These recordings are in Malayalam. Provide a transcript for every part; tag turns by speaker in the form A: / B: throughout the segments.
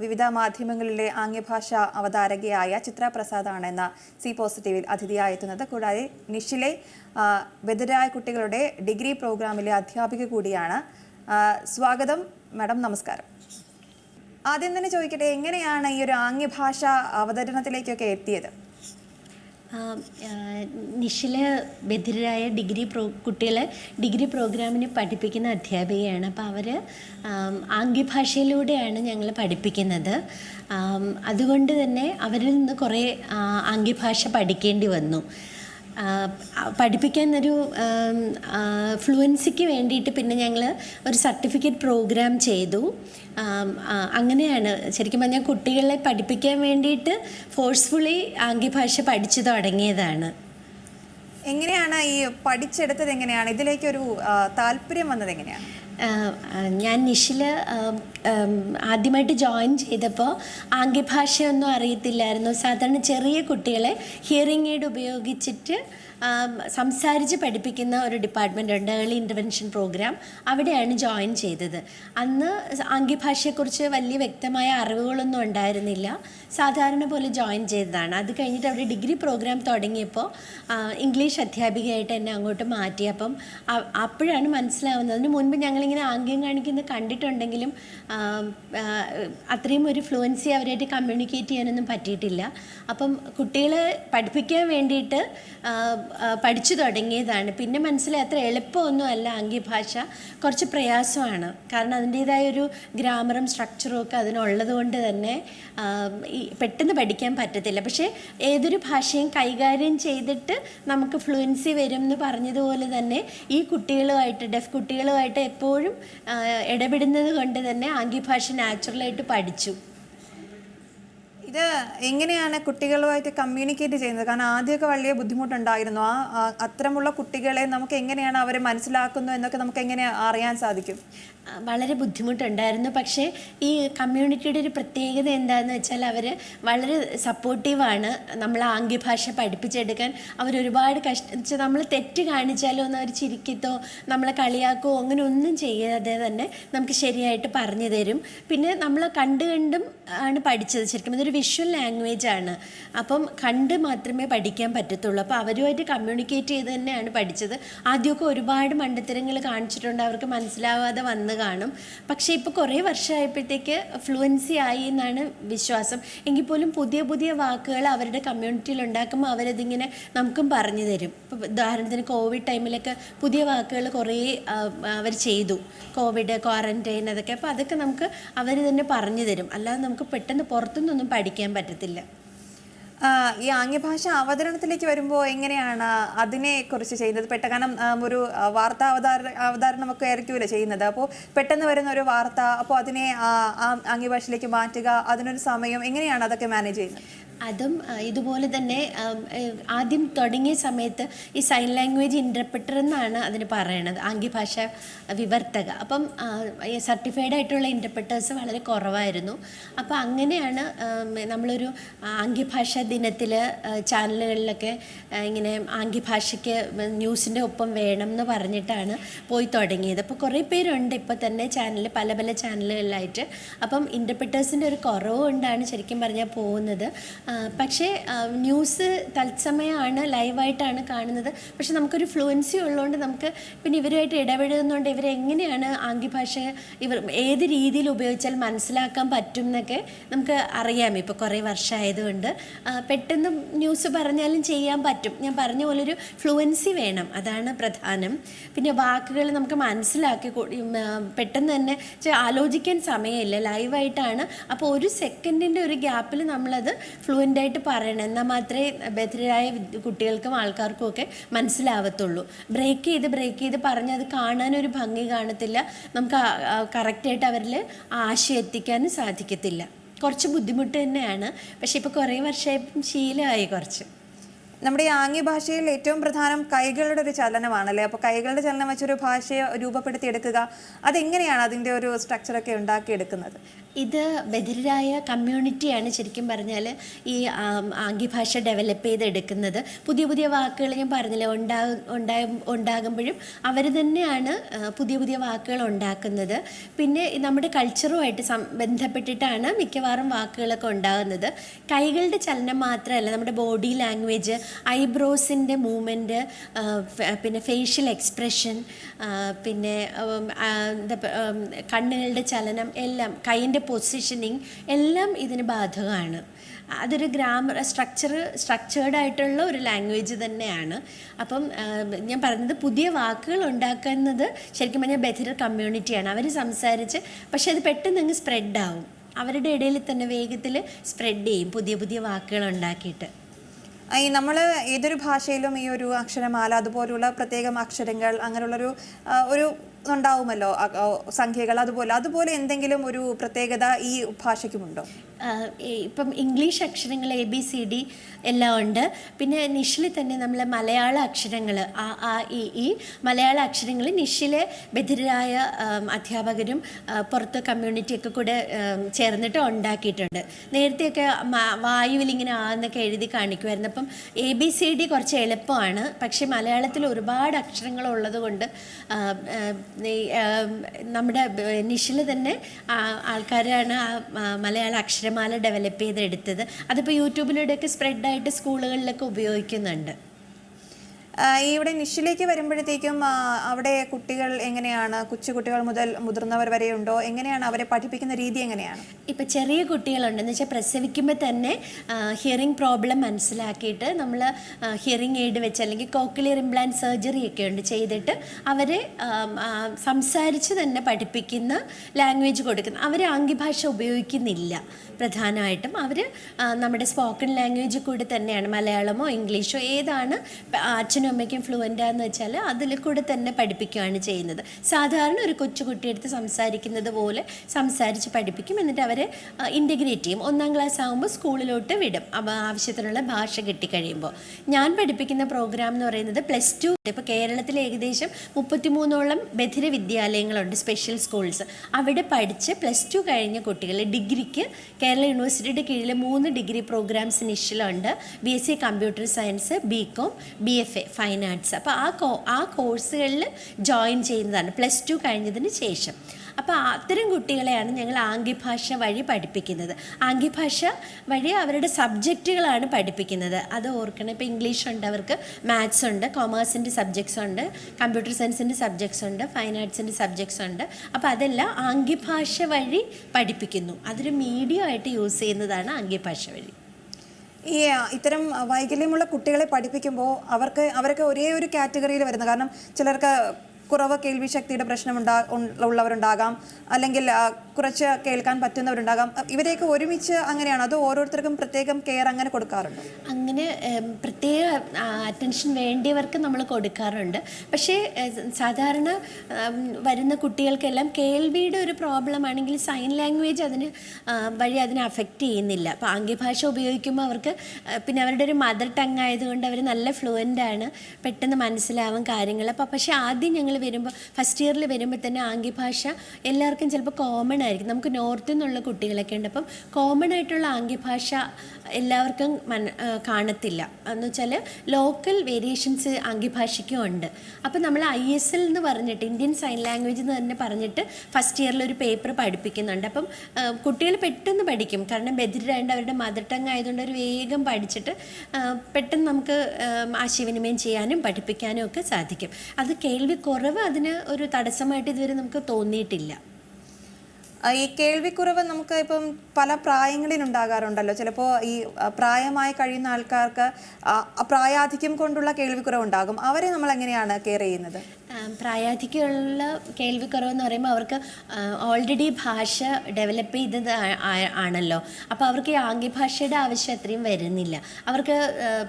A: വിവിധ മാധ്യമങ്ങളിലെ ആംഗ്യഭാഷ അവതാരകയായ ചിത്ര പ്രസാദാണ് എന്ന സി പോസിറ്റീവിൽ അതിഥിയായി എത്തുന്നത്. കൂടാതെ നിഷിലെ ബദരായ കുട്ടികളുടെ ഡിഗ്രി പ്രോഗ്രാമിലെ അധ്യാപിക കൂടിയാണ്. സ്വാഗതം. മാഡം നമസ്കാരം. ആദ്യം തന്നെ ചോദിക്കട്ടെ എങ്ങനെയാണ് ഈ ഒരു ആംഗ്യഭാഷ അവതരണത്തിലേക്കൊക്കെ എത്തിയത്?
B: നിഷിൽ ബധിരരായ ഡിഗ്രി പ്രോ കുട്ടികളെ ഡിഗ്രി പ്രോഗ്രാമിന് പഠിപ്പിക്കുന്ന അധ്യാപികയാണ്. അപ്പോൾ അവർ ആംഗ്യഭാഷയിലൂടെയാണ് ഞങ്ങൾ പഠിപ്പിക്കുന്നത്. അതുകൊണ്ട് തന്നെ അവരിൽ നിന്ന് കുറേ ആംഗ്യഭാഷ പഠിക്കേണ്ടി വന്നു. പഠിപ്പിക്കാൻ ഒരു ഫ്ലുവൻസിക്ക് വേണ്ടിയിട്ട് പിന്നെ ഞങ്ങൾ ഒരു സർട്ടിഫിക്കറ്റ് പ്രോഗ്രാം ചെയ്തു. അങ്ങനെയാണ്. ശരിക്കും പറഞ്ഞാൽ കുട്ടികളെ പഠിപ്പിക്കാൻ വേണ്ടിയിട്ട് ഫോഴ്സ്ഫുള്ളി ആംഗ്യഭാഷ പഠിച്ചു തുടങ്ങിയതാണ്.
A: എങ്ങനെയാണ് ഈ പഠിച്ചെടുത്തത് എങ്ങനെയാണ്? ഇതിലേക്കൊരു ഒരു താല്പര്യം വന്നത് എങ്ങനെയാണ്?
B: ഞാൻ നിഷിൽ ആദ്യമായിട്ട് ജോയിൻ ചെയ്തപ്പോൾ ആംഗ്യഭാഷയൊന്നും അറിയത്തില്ലായിരുന്നു. സാധാരണ ചെറിയ കുട്ടികളെ ഹിയറിംഗ് എയ്ഡ് ഉപയോഗിച്ചിട്ട് സംസാരിച്ച് പഠിപ്പിക്കുന്ന ഒരു ഡിപ്പാർട്ട്മെന്റ് ഉണ്ട്. ഏർലി ഇന്റർവെൻഷൻ പ്രോഗ്രാം അവിടെയാണ് ജോയിൻ ചെയ്തത്. അന്ന് ആംഗ്യഭാഷയെക്കുറിച്ച് വലിയ വ്യക്തമായ അറിവുകളൊന്നും ഉണ്ടായിരുന്നില്ല. സാധാരണ പോലെ ജോയിൻ ചെയ്തതാണ്. അത് കഴിഞ്ഞിട്ട് അവിടെ ഡിഗ്രി പ്രോഗ്രാം തുടങ്ങിയപ്പോൾ ഇംഗ്ലീഷ് അധ്യാപികയായിട്ട് എന്നെ അങ്ങോട്ട് മാറ്റി. അപ്പം അപ്പോഴാണ് മനസ്സിലാവുന്നത്. മുൻപ് മുൻപ് ഞങ്ങളിങ്ങനെ ആംഗ്യം കാണിക്കുന്നത് കണ്ടിട്ടുണ്ടെങ്കിലും അത്രയും ഒരു ഫ്ലുവൻസി അവരായിട്ട് കമ്മ്യൂണിക്കേറ്റ് ചെയ്യാനൊന്നും പറ്റിയിട്ടില്ല. അപ്പം കുട്ടികളെ പഠിപ്പിക്കാൻ വേണ്ടിയിട്ട് പഠിച്ചു തുടങ്ങിയതാണ്. പിന്നെ മനസ്സിലായി അത്ര എളുപ്പമൊന്നുമല്ല ആംഗ്യഭാഷ കുറച്ച് പ്രയാസമാണ്. കാരണം അതിന്റേതായ ഒരു ഗ്രാമറും സ്ട്രക്ചറും ഒക്കെ അതിനുള്ളത് കൊണ്ട് തന്നെ പെട്ടെന്ന് പഠിക്കാൻ പറ്റത്തില്ല. പക്ഷേ ഏതൊരു ഭാഷയും കൈകാര്യം ചെയ്തിട്ട് നമുക്ക് ഫ്ലുവൻസി വരും എന്ന് പറഞ്ഞതുപോലെ തന്നെ ഈ കുട്ടികളുമായിട്ട് ഡെഫ് കുട്ടികളുമായിട്ട് എപ്പോഴും ആ, ഇടപെടുന്നത് കൊണ്ട് തന്നെ ആംഗ്യഭാഷ നാച്ചുറലായിട്ട് പഠിച്ചു.
A: ഇത് എങ്ങനെയാണ് കുട്ടികളുമായിട്ട് കമ്മ്യൂണിക്കേറ്റ് ചെയ്യുന്നത്? കാരണം ആദ്യമൊക്കെ വലിയ ബുദ്ധിമുട്ടുണ്ടായിരുന്നു. ആ അത്തരമുള്ള കുട്ടികളെ നമുക്ക് എങ്ങനെയാണ് അവരെ മനസ്സിലാക്കുന്നു എന്നൊക്കെ നമുക്ക് എങ്ങനെ അറിയാൻ സാധിക്കും?
B: വളരെ ബുദ്ധിമുട്ടുണ്ടായിരുന്നു. പക്ഷേ ഈ കമ്മ്യൂണിറ്റിയുടെ ഒരു പ്രത്യേകത എന്താണെന്ന് വെച്ചാൽ അവർ വളരെ സപ്പോർട്ടീവാണ് നമ്മൾ ആംഗ്യഭാഷ പഠിപ്പിച്ചെടുക്കാൻ അവരൊരുപാട് കഷ്ട നമ്മൾ തെറ്റ് കാണിച്ചാലോ ഒന്ന് അവർ ചിരിക്കത്തോ നമ്മളെ കളിയാക്കോ അങ്ങനെ ഒന്നും ചെയ്യാതെ തന്നെ നമുക്ക് ശരിയായിട്ട് പറഞ്ഞു തരും. പിന്നെ നമ്മൾ കണ്ട് കണ്ടും ആണ് പഠിച്ചത്. ശരിക്കും ഇതൊരു വിഷ്വൽ ലാംഗ്വേജ് ആണ്. അപ്പം കണ്ട് മാത്രമേ പഠിക്കാൻ പറ്റത്തുള്ളൂ. അപ്പോൾ അവരുമായിട്ട് കമ്മ്യൂണിക്കേറ്റ് ചെയ്ത് തന്നെയാണ് പഠിച്ചത്. ആദ്യമൊക്കെ ഒരുപാട് മണ്ടത്തരങ്ങൾ കാണിച്ചിട്ടുണ്ട്. അവർക്ക് മനസ്സിലാവാതെ വന്ന് കാണും. പക്ഷേ ഇപ്പോൾ കുറേ വർഷമായപ്പോഴത്തേക്ക് ഫ്ലുവൻസി ആയി എന്നാണ് വിശ്വാസം. എങ്കിൽ പോലും പുതിയ പുതിയ വാക്കുകൾ അവരുടെ കമ്മ്യൂണിറ്റിയിൽ ഉണ്ടാക്കുമ്പോൾ അവരതിങ്ങനെ നമുക്കും പറഞ്ഞു തരും. ഇപ്പോൾ ഉദാഹരണത്തിന് കോവിഡ് ടൈമിലൊക്കെ പുതിയ വാക്കുകൾ കുറേ അവർ ചെയ്തു. കോവിഡ് ക്വാറന്റൈൻ അതൊക്കെ. അപ്പോൾ അതൊക്കെ നമുക്ക് അവർ തന്നെ പറഞ്ഞു തരും. അല്ലാതെ നമുക്ക് പെട്ടെന്ന് പുറത്തുനിന്നൊന്നും പഠിക്കാൻ പറ്റത്തില്ല.
A: ഈ ആംഗ്യഭാഷ അവതരണത്തിലേക്ക് വരുമ്പോൾ എങ്ങനെയാണ് അതിനെ കുറിച്ച് ചെയ്യുന്നത്? പെട്ട കാരണം ഒരു വാർത്ത അവതാര അവതാരണമൊക്കെ ആയിരിക്കുമല്ലോ ചെയ്യുന്നത്. അപ്പോൾ പെട്ടെന്ന് വരുന്ന ഒരു വാർത്ത അപ്പോൾ അതിനെ ആംഗ്യഭാഷയിലേക്ക് മാറ്റുക അതിനൊരു സമയം എങ്ങനെയാണ് അതൊക്കെ മാനേജ് ചെയ്യുന്നത്?
B: അതും ഇതുപോലെ തന്നെ ആദ്യം തുടങ്ങിയ സമയത്ത് ഈ സൈൻ ലാംഗ്വേജ് ഇന്റർപ്രിറ്റർ എന്നാണ് അതിന് പറയണത് ആംഗ്യഭാഷ വിവർത്തക. അപ്പം സർട്ടിഫൈഡ് ആയിട്ടുള്ള ഇന്റർപ്രിറ്റേഴ്സ് വളരെ കുറവായിരുന്നു. അപ്പോൾ അങ്ങനെയാണ് നമ്മളൊരു ആംഗ്യഭാഷ ദിനത്തിൽ ചാനലുകളിലൊക്കെ ഇങ്ങനെ ആംഗ്യഭാഷയ്ക്ക് ന്യൂസിന്റെ ഒപ്പം വേണം എന്ന് പറഞ്ഞിട്ടാണ് പോയി തുടങ്ങിയത്. അപ്പോൾ കുറേ പേരുണ്ട് ഇപ്പോൾ തന്നെ ചാനൽ പല പല ചാനലുകളിലായിട്ട്. അപ്പം ഇന്റർപ്രിറ്റേഴ്സിന്റെ ഒരു കുറവ് കൊണ്ടാണ് ശരിക്കും പറഞ്ഞാൽ പോകുന്നത്. പക്ഷേ ന്യൂസ് തത്സമയമാണ് ലൈവായിട്ടാണ് കാണുന്നത്. പക്ഷെ നമുക്കൊരു ഫ്ലുവൻസി ഉള്ളതുകൊണ്ട് നമുക്ക് പിന്നെ ഇവരുമായിട്ട് ഇടപെടുന്നതുകൊണ്ട് ഇവരെങ്ങനെയാണ് ആംഗ്യഭാഷ ഇവർ ഏത് രീതിയിൽ ഉപയോഗിച്ചാൽ മനസ്സിലാക്കാൻ പറ്റും എന്നൊക്കെ നമുക്ക് അറിയാം. ഇപ്പോൾ കുറേ വർഷമായതുകൊണ്ട് പെട്ടെന്ന് ന്യൂസ് പറഞ്ഞാലും ചെയ്യാൻ പറ്റും. ഞാൻ പറഞ്ഞ പോലെ ഒരു ഫ്ലുവൻസി വേണം. അതാണ് പ്രധാനം. പിന്നെ വാക്കുകൾ നമുക്ക് മനസ്സിലാക്കി പെട്ടെന്ന് തന്നെ ആലോചിക്കാൻ സമയമില്ല. ലൈവായിട്ടാണ് അപ്പോൾ ഒരു സെക്കൻഡിന്റെ ഒരു ഗ്യാപ്പിൽ നമ്മളത് ഫ്ലുവന്റ് ആയിട്ട് പറയണം. എന്നാൽ മാത്രമേ ബധിരരായ കുട്ടികൾക്കും ആൾക്കാർക്കും ഒക്കെ മനസ്സിലാവത്തുള്ളൂ. ബ്രേക്ക് ചെയ്ത് ബ്രേക്ക് ചെയ്ത് പറഞ്ഞ് അത് കാണാനൊരു ഭംഗി കാണത്തില്ല. നമുക്ക് കറക്റ്റായിട്ട് അവരിൽ ആശയം എത്തിക്കാനും സാധിക്കത്തില്ല. കുറച്ച് ബുദ്ധിമുട്ട് തന്നെയാണ്. പക്ഷേ ഇപ്പോൾ കുറേ വർഷമായപ്പം ശീലമായി കുറച്ച്.
A: നമ്മുടെ ഈ ആംഗ്യ ഭാഷയിൽ ഏറ്റവും പ്രധാനം കൈകളുടെ ഒരു ചലനമാണല്ലേ? അപ്പോൾ കൈകളുടെ ചലനം വെച്ചൊരു ഭാഷയെ രൂപപ്പെടുത്തിയെടുക്കുക അതെങ്ങനെയാണ് അതിന്റെ ഒരു സ്ട്രക്ചറൊക്കെ ഉണ്ടാക്കിയെടുക്കുന്നത്?
B: ഇത് ബധിരരായ കമ്മ്യൂണിറ്റിയാണ് ശരിക്കും പറഞ്ഞാൽ ഈ ആംഗ്യഭാഷ ഡെവലപ്പ് ചെയ്തെടുക്കുന്നത്. പുതിയ പുതിയ വാക്കുകൾ ഞാൻ പറഞ്ഞില്ലേ ഉണ്ടാകും ഉണ്ടാകും ഉണ്ടാകുമ്പോഴും അവർ തന്നെയാണ് പുതിയ പുതിയ വാക്കുകൾ ഉണ്ടാക്കുന്നത്. പിന്നെ നമ്മുടെ കൾച്ചറുമായിട്ട് ബന്ധപ്പെട്ടിട്ടാണ് മിക്കവാറും വാക്കുകളൊക്കെ ഉണ്ടാകുന്നത്. കൈകളുടെ ചലനം മാത്രമല്ല നമ്മുടെ ബോഡി ലാംഗ്വേജ് ഐബ്രോസിന്റെ മൂവ്മെന്റ് പിന്നെ ഫേഷ്യൽ എക്സ്പ്രഷൻ പിന്നെ കണ്ണുകളുടെ ചലനം എല്ലാം കൈയിന്റെ പൊസിഷനിങ് എല്ലാം ഇതിന് ബാധകമാണ്. അതൊരു ഗ്രാമർ സ്ട്രക്ചർ സ്ട്രക്ചേർഡ് ആയിട്ടുള്ള ഒരു ലാംഗ്വേജ് തന്നെയാണ്. അപ്പം ഞാൻ പറഞ്ഞത് പുതിയ വാക്കുകൾ ഉണ്ടാക്കുന്നത് ശരിക്കും പറഞ്ഞാൽ ബധിര കമ്മ്യൂണിറ്റിയാണ്. അവർ സംസാരിച്ച് പക്ഷേ അത് പെട്ടെന്ന് അങ്ങ് സ്പ്രെഡ് ആവും അവരുടെ ഇടയിൽ തന്നെ വേഗത്തിൽ സ്പ്രെഡ് ചെയ്യും പുതിയ പുതിയ വാക്കുകൾ ഉണ്ടാക്കിയിട്ട്.
A: ഈ നമ്മൾ ഏതൊരു ഭാഷയിലും ഈ ഒരു അക്ഷരമാല അതുപോലുള്ള പ്രത്യേകം അക്ഷരങ്ങൾ അങ്ങനെയുള്ളൊരു ഒരു ഉണ്ടാവുമല്ലോ? സംഖ്യകൾ അതുപോലെ. അതുപോലെ എന്തെങ്കിലും ഒരു പ്രത്യേകത ഈ ഭാഷയ്ക്കുമുണ്ടോ?
B: ഇപ്പം ഇംഗ്ലീഷ് അക്ഷരങ്ങൾ എ ബി സി ഡി എല്ലാം ഉണ്ട്. പിന്നെ നിഷിൽ തന്നെ നമ്മൾ മലയാള അക്ഷരങ്ങൾ ആ ആ ഇ ഇ മലയാള അക്ഷരങ്ങൾ നിഷിലെ ബധിരരായ അധ്യാപകരും പുറത്ത് കമ്മ്യൂണിറ്റിയൊക്കെ കൂടെ ചേർന്നിട്ട് ഉണ്ടാക്കിയിട്ടുണ്ട്. നേരത്തെയൊക്കെ വായുവിൽ ഇങ്ങനെ ആ എന്നൊക്കെ എഴുതി കാണിക്കുമായിരുന്നു. അപ്പം എ ബി സി ഡി കുറച്ച് എളുപ്പമാണ്. പക്ഷേ മലയാളത്തിൽ ഒരുപാട് അക്ഷരങ്ങൾ ഉള്ളത് കൊണ്ട് ആ, ആ, ഈ, ആ, നമ്മുടെ നിഷിൽ തന്നെ ആൾക്കാരാണ് ആ മലയാള അക്ഷരമാല ഡെവലപ്പ് ചെയ്തെടുത്തത്. അതിപ്പോൾ യൂട്യൂബിലൂടെയൊക്കെ സ്പ്രെഡായിട്ട് സ്കൂളുകളിലൊക്കെ ഉപയോഗിക്കുന്നുണ്ട്.
A: ഈ ഇവിടെ നിഷിലേക്ക് വരുമ്പോഴത്തേക്കും അവിടെ കുട്ടികൾ എങ്ങനെയാണ്? കൊച്ചു കുട്ടികൾ മുതൽ മുതിർന്നവർ വരെ ഉണ്ടോ എങ്ങനെയാണ് അവരെ പഠിപ്പിക്കുന്ന രീതി എങ്ങനെയാണ്?
B: ഇപ്പം ചെറിയ കുട്ടികളുണ്ട്. എന്ന് വെച്ചാൽ പ്രസവിക്കുമ്പോൾ തന്നെ ഹിയറിംഗ് പ്രോബ്ലം മനസ്സിലാക്കിയിട്ട് നമ്മൾ ഹിയറിംഗ് എയ്ഡ് വെച്ച് അല്ലെങ്കിൽ കോക്ലിയർ ഇംപ്ലാന്റ് സർജറി ഒക്കെ ഉണ്ട് ചെയ്തിട്ട് അവരെ സംസാരിച്ച് തന്നെ പഠിപ്പിക്കുന്ന ലാംഗ്വേജ് കൊടുക്കുന്ന. അവർ ആംഗ്യഭാഷ ഉപയോഗിക്കുന്നില്ല. പ്രധാനമായിട്ടും അവർ നമ്മുടെ സ്പോക്കൺ ലാംഗ്വേജ് കൂടി തന്നെയാണ്. മലയാളമോ ഇംഗ്ലീഷോ ഏതാണ് അച്ഛനും അമ്മയ്ക്കും ഫ്ലുവന്റാന്ന് വെച്ചാൽ അതിൽ കൂടെ തന്നെ പഠിപ്പിക്കുകയാണ് ചെയ്യുന്നത്. സാധാരണ ഒരു കൊച്ചുകുട്ടിയെടുത്ത് സംസാരിക്കുന്നത് പോലെ സംസാരിച്ച് പഠിപ്പിക്കും. എന്നിട്ട് അവരെ ഇന്റഗ്രേറ്റ് ചെയ്യും. ഒന്നാം ക്ലാസ് ആകുമ്പോൾ സ്കൂളിലോട്ട് വിടും. ആവശ്യത്തിനുള്ള ഭാഷ കിട്ടിക്കഴിയുമ്പോൾ ഞാൻ പഠിപ്പിക്കുന്ന പ്രോഗ്രാം എന്ന് പറയുന്നത് പ്ലസ് ടു ഇപ്പോൾ കേരളത്തിൽ ഏകദേശം മുപ്പത്തിമൂന്നോളം ബധിര വിദ്യാലയങ്ങളുണ്ട് സ്പെഷ്യൽ സ്കൂൾസ് അവിടെ പഠിച്ച് പ്ലസ് ടു കഴിഞ്ഞ കുട്ടികൾ ഡിഗ്രിക്ക് കേരള യൂണിവേഴ്സിറ്റിയുടെ കീഴിൽ മൂന്ന് degree programs നിഷിലുണ്ട് B S C computer science B com B F A fine arts അപ്പോൾ ആ കോ ആ കോഴ്സുകളിൽ ജോയിൻ ചെയ്യുന്നതാണ്. പ്ലസ് ടു കഴിഞ്ഞതിന് ശേഷം. അപ്പോൾ അത്തരം കുട്ടികളെയാണ് ഞങ്ങൾ ആംഗ്യഭാഷ വഴി പഠിപ്പിക്കുന്നത്. ആംഗ്യഭാഷ വഴി അവരുടെ സബ്ജക്റ്റുകളാണ് പഠിപ്പിക്കുന്നത്. അത് ഓർക്കണം. ഇപ്പോൾ ഇംഗ്ലീഷ് ഉണ്ട് അവർക്ക് മാത്സ് ഉണ്ട് കൊമേഴ്സിന്റെ സബ്ജക്ട്സ് ഉണ്ട് കമ്പ്യൂട്ടർ സയൻസിന്റെ സബ്ജക്ട്സ് ഉണ്ട് ഫൈൻ ആർട്സിന്റെ സബ്ജക്ട്സ് ഉണ്ട്. അപ്പോൾ അതെല്ലാം ആംഗ്യഭാഷ വഴി പഠിപ്പിക്കുന്നു. അതൊരു മീഡിയം ആയിട്ട് യൂസ് ചെയ്യുന്നതാണ് ആംഗ്യഭാഷ വഴി.
A: ഈ ഇത്തരം വൈകല്യമുള്ള കുട്ടികളെ പഠിപ്പിക്കുമ്പോൾ അവർക്ക് അവരൊക്കെ ഒരേ ഒരു കാറ്റഗറിയിൽ വരുന്നത് കാരണം ചിലർക്ക് കുറവ് കേൾവി ശക്തിയുടെ പ്രശ്നം ഉണ്ടാ ഉള്ളവരുണ്ടാകാം. അല്ലെങ്കിൽ കുറച്ച് കേൾക്കാൻ പറ്റുന്നവരുണ്ടാകാം. ഇവരെയൊക്കെ ഒരുമിച്ച് അങ്ങനെയാണ്. അത് ഓരോരുത്തർക്കും പ്രത്യേകം കെയർ അങ്ങനെ കൊടുക്കാറുണ്ട്.
B: അങ്ങനെ പ്രത്യേക അറ്റൻഷൻ വേണ്ടിയവർക്ക് നമ്മൾ കൊടുക്കാറുണ്ട്. പക്ഷേ സാധാരണ വരുന്ന കുട്ടികൾക്കെല്ലാം കേൾവിയുടെ ഒരു പ്രോബ്ലം ആണെങ്കിൽ സൈൻ ലാംഗ്വേജ് അതിന് വഴി അതിനെ അഫക്റ്റ് ചെയ്യുന്നില്ല. അപ്പോൾ ആംഗ്യഭാഷ ഉപയോഗിക്കുമ്പോൾ അവർക്ക് പിന്നെ അവരുടെ ഒരു മദർ ടങ് ആയതുകൊണ്ട് അവർ നല്ല ഫ്ലുവന്റ് ആണ്. പെട്ടെന്ന് മനസ്സിലാവും കാര്യങ്ങൾ. അപ്പോൾ പക്ഷേ ആദ്യം ഞങ്ങൾ വരുമ്പോൾ ഫസ്റ്റ് ഇയറിൽ വരുമ്പോൾ തന്നെ ആംഗ്യഭാഷ എല്ലാവർക്കും ചിലപ്പോൾ കോമൺ ആയിരിക്കും. നമുക്ക് നോർത്തിൽ നിന്നുള്ള കുട്ടികളൊക്കെ ഉണ്ട്. അപ്പം കോമൺ ആയിട്ടുള്ള ആംഗ്യഭാഷ എല്ലാവർക്കും മന കാണത്തില്ല. എന്ന് വെച്ചാൽ ലോക്കൽ വേരിയേഷൻസ് ആംഗ്യഭാഷയ്ക്കും ഉണ്ട്. അപ്പം നമ്മൾ ഐ എസ് എൽ എന്ന് പറഞ്ഞിട്ട് ഇന്ത്യൻ സൈൻ ലാംഗ്വേജ് എന്ന് തന്നെ പറഞ്ഞിട്ട് ഫസ്റ്റ് ഇയറിൽ ഒരു പേപ്പർ പഠിപ്പിക്കുന്നുണ്ട്. അപ്പം കുട്ടികൾ പെട്ടെന്ന് പഠിക്കും. കാരണം ബധിരരായതുകൊണ്ട് അവരുടെ മദർ ടങ് ആയതുകൊണ്ട് അവർ വേഗം പഠിച്ചിട്ട് പെട്ടെന്ന് നമുക്ക് ആശയവിനിമയം ചെയ്യാനും പഠിപ്പിക്കാനും ഒക്കെ സാധിക്കും. അത് കേൾവി കുറവ് അതിന് ഒരു തടസ്സമായിട്ട് ഇതുവരെ നമുക്ക് തോന്നിയിട്ടില്ല.
A: ഈ കേൾവിക്കുറവ് നമുക്ക് ഇപ്പം പല പ്രായങ്ങളിലുണ്ടാകാറുണ്ടല്ലോ. ചിലപ്പോൾ ഈ പ്രായമായി കഴിയുന്ന ആൾക്കാർക്ക് പ്രായാധിക്യം കൊണ്ടുള്ള കേൾവിക്കുറവ് ഉണ്ടാകും അവരെ നമ്മൾ എങ്ങനെയാണ് കെയർ ചെയ്യുന്നത്?
B: പ്രായാധിക്യമുള്ള കേൾവിക്കുറവെന്ന് പറയുമ്പോൾ അവർക്ക് ഓൾറെഡി ഭാഷ ഡെവലപ്പ് ചെയ്തത് ആണല്ലോ. അപ്പോൾ അവർക്ക് ഈ ആംഗ്യഭാഷയുടെ ആവശ്യം അത്രയും വരുന്നില്ല. അവർക്ക്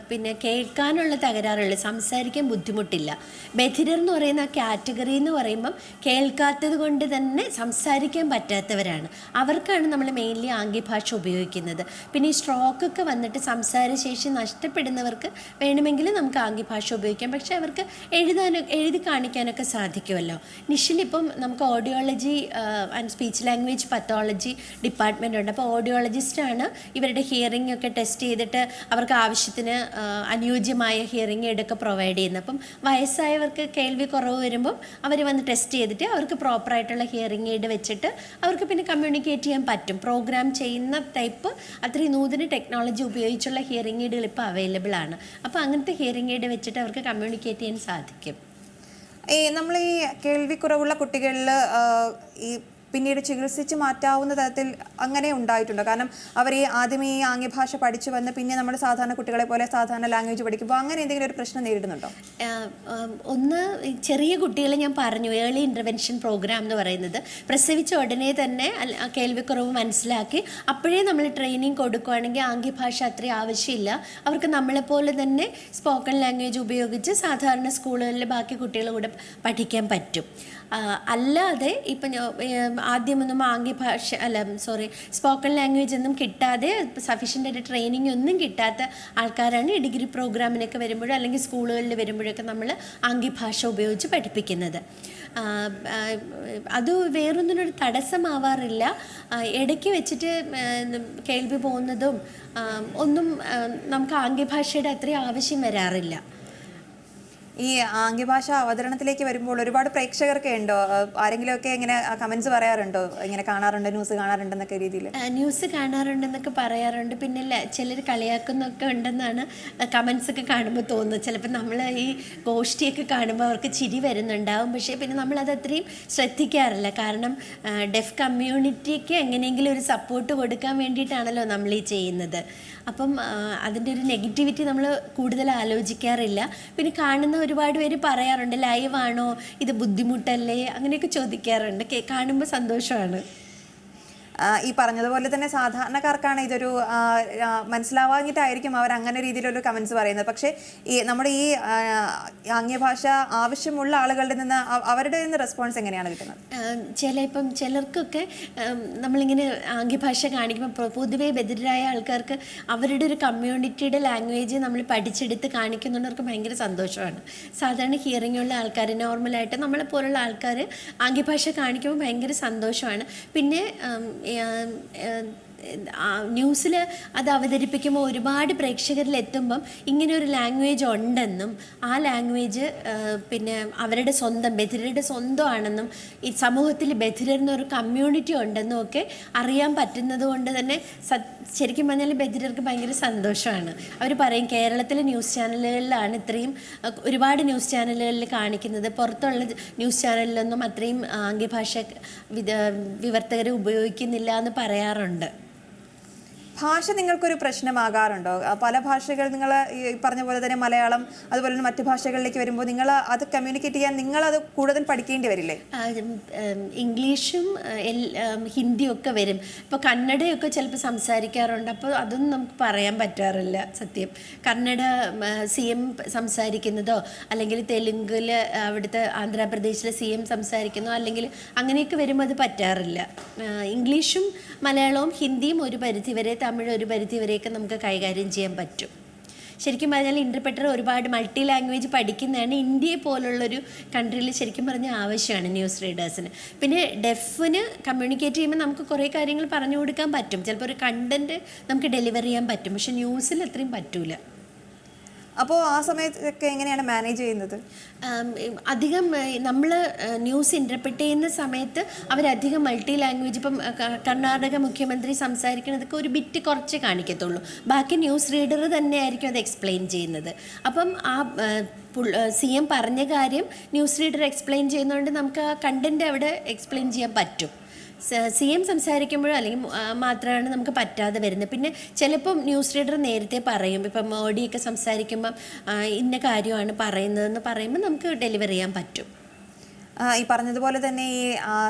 B: പിന്നെ കേൾക്കാനുള്ള തകരാറുള്ളത് സംസാരിക്കാൻ ബുദ്ധിമുട്ടില്ല. ബധിരർ എന്ന് പറയുന്ന കാറ്റഗറി എന്ന് പറയുമ്പം കേൾക്കാത്തത് കൊണ്ട് തന്നെ സംസാരിക്കാൻ പറ്റാത്തവരാണ്. അവർക്കാണ് നമ്മൾ മെയിൻലി ആംഗ്യഭാഷ ഉപയോഗിക്കുന്നത്. പിന്നെ ഈ സ്ട്രോക്കൊക്കെ വന്നിട്ട് സംസാരശേഷി നഷ്ടപ്പെടുന്നവർക്ക് വേണമെങ്കിൽ നമുക്ക് ആംഗ്യഭാഷ ഉപയോഗിക്കാം. പക്ഷേ അവർക്ക് എഴുതാനോ എഴുതി കാണിക്കാനൊക്കെ സാധിക്കുമല്ലോ. നിഷിനിപ്പം നമുക്ക് audiology and speech language pathology department ഉണ്ട്. അപ്പോൾ ഓഡിയോളജിസ്റ്റാണ് ഇവരുടെ ഹിയറിംഗ് ഒക്കെ ടെസ്റ്റ് ചെയ്തിട്ട് അവർക്ക് ആവശ്യത്തിന് അനുയോജ്യമായ ഹിയറിംഗ് എയ്ഡൊക്കെ പ്രൊവൈഡ് ചെയ്യുന്നത്. അപ്പം വയസ്സായവർക്ക് കേൾവി കുറവ് വരുമ്പം അവർ വന്ന് ടെസ്റ്റ് ചെയ്തിട്ട് അവർക്ക് പ്രോപ്പറായിട്ടുള്ള ഹിയറിംഗ് എയ്ഡ് വെച്ചിട്ട് അവർക്ക് പിന്നെ കമ്മ്യൂണിക്കേറ്റ് ചെയ്യാൻ പറ്റും. പ്രോഗ്രാം ചെയ്യുന്ന ടൈപ്പ് അത്രയും നൂതന ടെക്നോളജി ഉപയോഗിച്ചുള്ള ഹിയറിംഗ് എയ്ഡുകൾ ഇപ്പോൾ അവൈലബിൾ ആണ്. അപ്പോൾ അങ്ങനത്തെ ഹിയറിംഗ് എയ്ഡ് വെച്ചിട്ട് അവർക്ക് കമ്മ്യൂണിക്കേറ്റ് ചെയ്യാൻ സാധിക്കും.
A: ഈ നമ്മൾ ഈ കേൾവിക്കുറവുള്ള കുട്ടികളിൽ ഈ പിന്നീട് ചികിത്സിച്ച് മാറ്റാവുന്ന തരത്തിൽ അങ്ങനെ ഉണ്ടായിട്ടുണ്ട്. കാരണം അവർ ഈ ആദ്യം ഈ ആംഗ്യഭാഷ പഠിച്ചു വന്ന് പിന്നെ നമ്മൾ സാധാരണ കുട്ടികളെ പോലെ സാധാരണ ലാംഗ്വേജ് പഠിക്കുമ്പോൾ അങ്ങനെ എന്തെങ്കിലും ഒരു പ്രശ്നം നേരിടുന്നുണ്ടോ?
B: ഒന്ന് ചെറിയ കുട്ടികളെ ഞാൻ പറഞ്ഞു ഏർലി ഇന്റർവെൻഷൻ പ്രോഗ്രാം എന്ന് പറയുന്നത്. പ്രസവിച്ച ഉടനെ തന്നെ കേൾവിക്കുറവ് മനസ്സിലാക്കി. അപ്പോഴേ നമ്മൾ ട്രെയിനിങ് കൊടുക്കുകയാണെങ്കിൽ ആംഗ്യഭാഷ അത്രയും ആവശ്യമില്ല. അവർക്ക് നമ്മളെപ്പോലെ തന്നെ സ്പോക്കൺ ലാംഗ്വേജ് ഉപയോഗിച്ച് സാധാരണ സ്കൂളുകളിലെ ബാക്കി കുട്ടികളുടെ കൂടെ പഠിക്കാൻ പറ്റും. അല്ലാതെ ഇപ്പം ആദ്യമൊന്നും ആംഗ്യ ഭാഷ അല്ല സോറി സ്പോക്കൺ ലാംഗ്വേജ് ഒന്നും കിട്ടാതെ സഫീഷ്യന്റ് ആയിട്ട് ട്രെയിനിങ് ഒന്നും കിട്ടാത്ത ആൾക്കാരാണ് ഈ ഡിഗ്രി പ്രോഗ്രാമിനൊക്കെ വരുമ്പോഴും അല്ലെങ്കിൽ സ്കൂളുകളിൽ വരുമ്പോഴൊക്കെ നമ്മൾ ആംഗ്യഭാഷ ഉപയോഗിച്ച് പഠിപ്പിക്കുന്നത്. അത് വേറൊന്നിനൊരു തടസ്സമാവാറില്ല. ഇടയ്ക്ക് വെച്ചിട്ട് കേൾവി പോകുന്നതും ഒന്നും നമുക്ക് ആംഗ്യഭാഷയുടെ അത്രയും ആവശ്യം വരാറില്ല.
A: ഈ ആംഗ്യഭാഷ അവതരണത്തിലേക്ക് വരുമ്പോൾ ഒരുപാട് പ്രേക്ഷകർക്ക് ഉണ്ടോ? ആരെങ്കിലുമൊക്കെ ഇങ്ങനെ കമന്റ്സ് പറയാറുണ്ടോ? ഇങ്ങനെ കാണാറുണ്ട് ന്യൂസ് കാണാറുണ്ടെന്നൊക്കെ രീതിയിൽ?
B: ന്യൂസ് കാണാറുണ്ടെന്നൊക്കെ പറയാറുണ്ട്. പിന്നെ ചിലർ കളിയാക്കുന്നൊക്കെ ഉണ്ടെന്നാണ് കമന്റ്സ് ഒക്കെ കാണുമ്പോൾ തോന്നുന്നത്. ചിലപ്പോൾ നമ്മൾ ഈ ഗോഷ്ടിയൊക്കെ കാണുമ്പോൾ അവർക്ക് ചിരി വരുന്നുണ്ടാവും. പക്ഷേ പിന്നെ നമ്മളത് അത്രയും ശ്രദ്ധിക്കാറില്ല. കാരണം ഡെഫ് കമ്മ്യൂണിറ്റിക്ക് എങ്ങനെയെങ്കിലും ഒരു സപ്പോർട്ട് കൊടുക്കാൻ വേണ്ടിയിട്ടാണല്ലോ നമ്മൾ ഈ ചെയ്യുന്നത്. അപ്പം അതിന്റെ ഒരു നെഗറ്റിവിറ്റി നമ്മൾ കൂടുതൽ ആലോചിക്കാറില്ല. പിന്നെ കാണുന്ന ഒരുപാട് പേര് പറയാറുണ്ട് ലൈവാണോ? ഇത് ബുദ്ധിമുട്ടല്ലേ? അങ്ങനെയൊക്കെ ചോദിക്കാറുണ്ട്. കാണുമ്പോൾ സന്തോഷമാണ്.
A: ഈ പറഞ്ഞതുപോലെ തന്നെ സാധാരണക്കാർക്കാണ് ഇതൊരു മനസ്സിലാവാഞ്ഞിട്ടായിരിക്കും അവർ അങ്ങനെ രീതിയിലൊരു കമൻസ് പറയുന്നത്. പക്ഷേ ഈ നമ്മുടെ ഈ ആംഗ്യഭാഷ ആവശ്യമുള്ള ആളുകളുടെ നിന്ന് അവരുടെ നിന്ന് റെസ്പോൺസ് എങ്ങനെയാണ് കിട്ടുന്നത്?
B: ചില ഇപ്പം ചിലർക്കൊക്കെ നമ്മളിങ്ങനെ ആംഗ്യഭാഷ കാണിക്കുമ്പോൾ പൊതുവെ ബദിരായ ആൾക്കാർക്ക് അവരുടെ ഒരു കമ്മ്യൂണിറ്റിയുടെ ലാംഗ്വേജ് നമ്മൾ പഠിച്ചെടുത്ത് കാണിക്കുന്നവർക്ക് ഭയങ്കര സന്തോഷമാണ്. സാധാരണ ഹിയറിംഗ് ഉള്ള ആൾക്കാർ നോർമലായിട്ട് നമ്മളെ പോലുള്ള ആൾക്കാർ ആംഗ്യഭാഷ കാണിക്കുമ്പോൾ ഭയങ്കര സന്തോഷമാണ്. പിന്നെ and and ന്യൂസിൽ അത് അവതരിപ്പിക്കുമ്പോൾ ഒരുപാട് പ്രേക്ഷകരിൽ എത്തുമ്പം ഇങ്ങനെ ഒരു ലാംഗ്വേജ് ഉണ്ടെന്നും ആ ലാംഗ്വേജ് പിന്നെ അവരുടെ സ്വന്തം ബധിരരുടെ സ്വന്തമാണെന്നും ഈ സമൂഹത്തിൽ ബധിരർ എന്നൊരു കമ്മ്യൂണിറ്റി ഉണ്ടെന്നും ഒക്കെ അറിയാൻ പറ്റുന്നത് കൊണ്ട് തന്നെ ശരിക്കും പറഞ്ഞാൽ ബധിരർക്ക് ഭയങ്കര സന്തോഷമാണ്. അവർ പറയും കേരളത്തിലെ ന്യൂസ് ചാനലുകളിലാണ് ഇത്രയും ഒരുപാട് ന്യൂസ് ചാനലുകളിൽ കാണിക്കുന്നത്. പുറത്തുള്ള ന്യൂസ് ചാനലിലൊന്നും അത്രയും ആംഗ്യഭാഷ വിവർത്തകരെ ഉപയോഗിക്കുന്നില്ല എന്ന് പറയാറുണ്ട്.
A: ഭാഷ നിങ്ങൾക്കൊരു പ്രശ്നമാകാറുണ്ടോ? പല ഭാഷകൾ നിങ്ങൾ ഈ പറഞ്ഞ പോലെ തന്നെ മലയാളം അതുപോലെ തന്നെ മറ്റു ഭാഷകളിലേക്ക് വരുമ്പോൾ നിങ്ങൾ അത് കമ്മ്യൂണിക്കേറ്റ് ചെയ്യാൻ നിങ്ങൾ അത് കൂടുതൽ പഠിക്കേണ്ടി വരില്ലേ?
B: ഇംഗ്ലീഷും ഹിന്ദിയും ഒക്കെ വരും. ഇപ്പോൾ കന്നഡയൊക്കെ ചിലപ്പോൾ സംസാരിക്കാറുണ്ട്. അപ്പോൾ അതൊന്നും നമുക്ക് പറയാൻ പറ്റാറില്ല സത്യം. കന്നഡ സി എം സംസാരിക്കുന്നതോ അല്ലെങ്കിൽ തെലുങ്കിൽ അവിടുത്തെ ആന്ധ്രാപ്രദേശിലെ സി എം സംസാരിക്കുന്നതോ അല്ലെങ്കിൽ അങ്ങനെയൊക്കെ വരുമ്പോൾ അത് പറ്റാറില്ല. ഇംഗ്ലീഷും മലയാളവും ഹിന്ദിയും ഒരു പരിധിവരെ തമിഴ് ഒരു പരിധിവരെയൊക്കെ നമുക്ക് കൈകാര്യം ചെയ്യാൻ പറ്റും. ശരിക്കും പറഞ്ഞാൽ ഇന്റർപ്രറ്റർ ഒരുപാട് മൾട്ടി ലാംഗ്വേജ് പഠിക്കുന്നതാണ് ഇന്ത്യയെ പോലുള്ളൊരു കൺട്രിയിൽ ശരിക്കും പറഞ്ഞാൽ ആവശ്യമാണ് ന്യൂസ് റീഡേഴ്സിന് പിന്നെ ഡെഫിന് കമ്മ്യൂണിക്കേറ്റ് ചെയ്യുമ്പോൾ നമുക്ക് കുറേ കാര്യങ്ങൾ പറഞ്ഞു കൊടുക്കാൻ പറ്റും. ചിലപ്പോൾ ഒരു കണ്ടന്റ് നമുക്ക് ഡെലിവർ ചെയ്യാൻ പറ്റും. പക്ഷെ ന്യൂസിൽ അത്രയും പറ്റൂല.
A: അപ്പോൾ ആ സമയത്തൊക്കെ എങ്ങനെയാണ് മാനേജ് ചെയ്യുന്നത്?
B: അധികം നമ്മൾ ന്യൂസ് ഇന്റർപ്രറ്റ് ചെയ്യുന്ന സമയത്ത് അവരധികം മൾട്ടി ലാംഗ്വേജ് ഇപ്പം കർണാടക മുഖ്യമന്ത്രി സംസാരിക്കുന്നതൊക്കെ ഒരു ബിറ്റ് കുറച്ച് കാണിക്കത്തുള്ളൂ. ബാക്കി ന്യൂസ് റീഡർ തന്നെയായിരിക്കും അത് എക്സ്പ്ലെയിൻ ചെയ്യുന്നത്. അപ്പം ആ സി എം പറഞ്ഞ കാര്യം ന്യൂസ് റീഡർ എക്സ്പ്ലെയിൻ ചെയ്യുന്നതുകൊണ്ട് നമുക്ക് ആ കണ്ടന്റ് അവിടെ എക്സ്പ്ലെയിൻ ചെയ്യാൻ പറ്റും. സി എം സംസാരിക്കുമ്പോഴോ അല്ലെങ്കിൽ മാത്രമാണ് നമുക്ക് പറ്റാതെ വരുന്നത്. പിന്നെ ചിലപ്പം ന്യൂസ് റീഡർ നേരത്തെ പറയും. ഇപ്പം മോഡിയൊക്കെ സംസാരിക്കുമ്പം ഇന്ന കാര്യമാണ് പറയുന്നതെന്ന് പറയുമ്പോൾ നമുക്ക് ഡെലിവർ ചെയ്യാൻ പറ്റും.
A: ഈ പറഞ്ഞതുപോലെ തന്നെ ഈ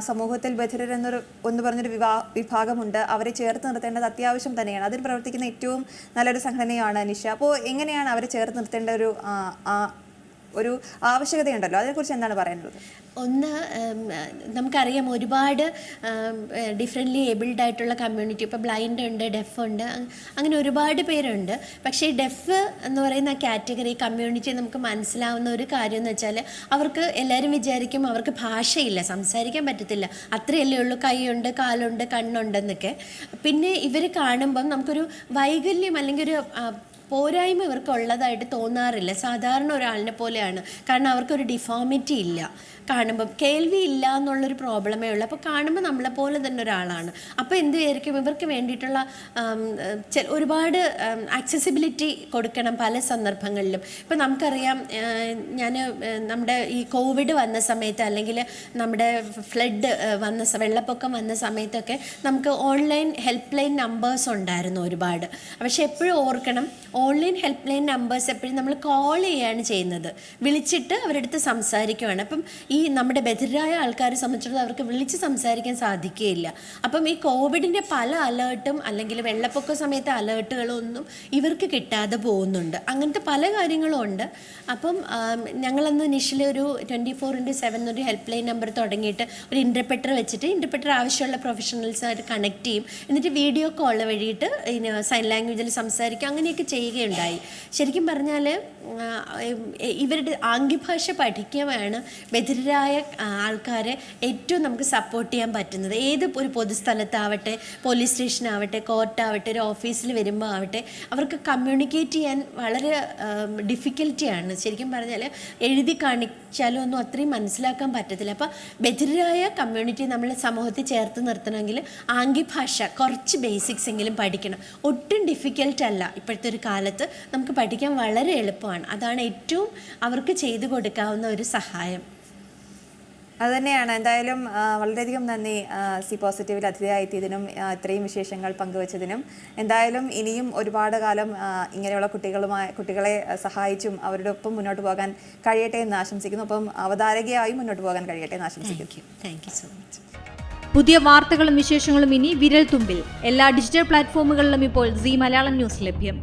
A: സമൂഹത്തിൽ ബധിരർ എന്നൊരു ഒന്ന് പറഞ്ഞൊരു വിവാ വിഭാഗമുണ്ട്. അവരെ ചേർത്ത് നിർത്തേണ്ടത് അത്യാവശ്യം തന്നെയാണ്. അതിൽ പ്രവർത്തിക്കുന്ന ഏറ്റവും നല്ലൊരു സംഘടനയാണ് നിഷ. അപ്പോൾ എങ്ങനെയാണ് അവരെ ചേർത്ത് നിർത്തേണ്ട ഒരു ഒരു ആവശ്യകതയുണ്ടല്ലോ. അതിനെക്കുറിച്ച് എന്താണ് പറയുന്നത്?
B: ഒന്ന് നമുക്കറിയാം ഒരുപാട് ഡിഫറെന്റ്ലി ഏബിൾഡ് ആയിട്ടുള്ള കമ്മ്യൂണിറ്റി ഇപ്പോൾ ബ്ലൈൻഡ് ഉണ്ട് ഡെഫ് ഉണ്ട് അങ്ങനെ ഒരുപാട് പേരുണ്ട്. പക്ഷേ ഡെഫ് എന്ന് പറയുന്ന കാറ്റഗറി കമ്മ്യൂണിറ്റി നമുക്ക് മനസ്സിലാവുന്ന ഒരു കാര്യം എന്ന് വെച്ചാൽ അവർക്ക് എല്ലാവരും വിചാരിക്കും അവർക്ക് ഭാഷയില്ല സംസാരിക്കാൻ പറ്റത്തില്ല. അത്രയല്ലേ ഉള്ളൂ കൈയുണ്ട് കാലുണ്ട് കണ്ണുണ്ടെന്നൊക്കെ പിന്നെ ഇവർ കാണുമ്പം നമുക്കൊരു വൈകല്യം അല്ലെങ്കിൽ ഒരു പോരായ്മ ഇവർക്ക് ഉള്ളതായിട്ട് തോന്നാറില്ല. സാധാരണ ഒരാളിനെ പോലെയാണ്. കാരണം അവർക്കൊരു ഡിഫോമിറ്റി ഇല്ല. കാണുമ്പം കേൾവി ഇല്ല എന്നുള്ളൊരു പ്രോബ്ലമേ ഉള്ളൂ. അപ്പോൾ കാണുമ്പോൾ നമ്മളെ പോലെ തന്നെ ഒരാളാണ്. അപ്പോൾ എന്ത് വിചാരിക്കും? ഇവർക്ക് വേണ്ടിയിട്ടുള്ള ഒരുപാട് ആക്സസിബിലിറ്റി കൊടുക്കണം പല സന്ദർഭങ്ങളിലും. ഇപ്പം നമുക്കറിയാം ഞാൻ നമ്മുടെ ഈ കോവിഡ് വന്ന സമയത്ത് അല്ലെങ്കിൽ നമ്മുടെ ഫ്ലഡ് വന്ന വെള്ളപ്പൊക്കം വന്ന സമയത്തൊക്കെ നമുക്ക് ഓൺലൈൻ ഹെൽപ്പ് ലൈൻ നമ്പേഴ്സ് ഉണ്ടായിരുന്നു ഒരുപാട്. പക്ഷെ എപ്പോഴും ഓർക്കണം ഓൺലൈൻ ഹെൽപ്പ് ലൈൻ നമ്പേഴ്സ് എപ്പോഴും നമ്മൾ കോൾ ചെയ്യുകയാണ് ചെയ്യുന്നത്. വിളിച്ചിട്ട് അവരുടെ അടുത്ത് സംസാരിക്കുകയാണ് അപ്പം ഈ നമ്മുടെ ബധിരായ ആൾക്കാരെ സംബന്ധിച്ചിടത്തോളം അവർക്ക് വിളിച്ച് സംസാരിക്കാൻ സാധിക്കുകയില്ല അപ്പം ഈ കോവിഡിന്റെ പല അലേർട്ടും അല്ലെങ്കിൽ വെള്ളപ്പൊക്ക സമയത്തെ അലേർട്ടുകളൊന്നും ഇവർക്ക് കിട്ടാതെ പോകുന്നുണ്ട്. അങ്ങനത്തെ പല കാര്യങ്ങളും ഉണ്ട് അപ്പം ഞങ്ങളന്ന് നിഷിലെ ഒരു ട്വന്റി ഫോർ ഇന്റു സെവൻ ഒരു ഹെൽപ്പ് ലൈൻ നമ്പർ തുടങ്ങിയിട്ട് ഒരു ഇന്റർപ്രറ്റർ വെച്ചിട്ട് ഇന്റർപ്രറ്റർ ആവശ്യമുള്ള പ്രൊഫഷണൽസായിട്ട് കണക്ട് ചെയ്യും. എന്നിട്ട് വീഡിയോ കോൾ വഴിയിട്ട് സൈൻ ലാംഗ്വേജിൽ സംസാരിക്കും. അങ്ങനെയൊക്കെ ചെയ്യുകയുണ്ടായി. ശരിക്കും പറഞ്ഞാൽ ഇവരുടെ ആംഗ്യഭാഷ പഠിക്കുകയാണ് ബധിരരായ ആൾക്കാരെ ഏറ്റവും നമുക്ക് സപ്പോർട്ട് ചെയ്യാൻ പറ്റുന്നത്. ഏത് ഒരു പൊതുസ്ഥലത്താവട്ടെ പോലീസ് സ്റ്റേഷനാവട്ടെ കോർട്ടാവട്ടെ ഒരു ഓഫീസിൽ വരുമ്പോൾ ആവട്ടെ അവർക്ക് കമ്മ്യൂണിക്കേറ്റ് ചെയ്യാൻ വളരെ ഡിഫിക്കൽറ്റിയാണ് ശരിക്കും പറഞ്ഞാൽ എഴുതി കാണിച്ചാലും ഒന്നും അത്രയും മനസ്സിലാക്കാൻ പറ്റത്തില്ല. അപ്പോൾ ബധിരരായ കമ്മ്യൂണിറ്റി നമ്മൾ സമൂഹത്തിൽ ചേർത്ത് നിർത്തണമെങ്കിൽ ആംഗ്യഭാഷ കുറച്ച് ബേസിക്സ് എങ്കിലും പഠിക്കണം. ഒട്ടും ഡിഫിക്കൽട്ട് അല്ല ഇപ്പോഴത്തെ ഒരു കാലത്ത് നമുക്ക് പഠിക്കാൻ വളരെ എളുപ്പമാണ്. അതാണ് ഏറ്റവും അവർക്ക് ചെയ്തു കൊടുക്കാവുന്ന ഒരു സഹായം.
A: അത് തന്നെയാണ് എന്തായാലും വളരെയധികം നന്ദി സി പോസിറ്റീവിൽ അതിഥിയായെത്തിയതിനും ഇത്രയും വിശേഷങ്ങൾ പങ്കുവച്ചതിനും. എന്തായാലും ഇനിയും ഒരുപാട് കാലം ഇങ്ങനെയുള്ള കുട്ടികളുമായി കുട്ടികളെ സഹായിച്ചും അവരുടെ ഒപ്പം മുന്നോട്ട് പോകാൻ കഴിയട്ടെ എന്ന് ആശംസിക്കുന്നു. ഒപ്പം അവതാരകയായും മുന്നോട്ട് പോകാൻ കഴിയട്ടെ എന്ന് ആശംസിക്കുന്നു.
B: താങ്ക് യു സോ മച്ച്
C: പുതിയ വാർത്തകളും വിശേഷങ്ങളും ഇനി വിരൽ തുമ്പിൽ എല്ലാ ഡിജിറ്റൽ പ്ലാറ്റ്ഫോമുകളിലും ഇപ്പോൾ സി മലയാളം ന്യൂസ് ലഭ്യം.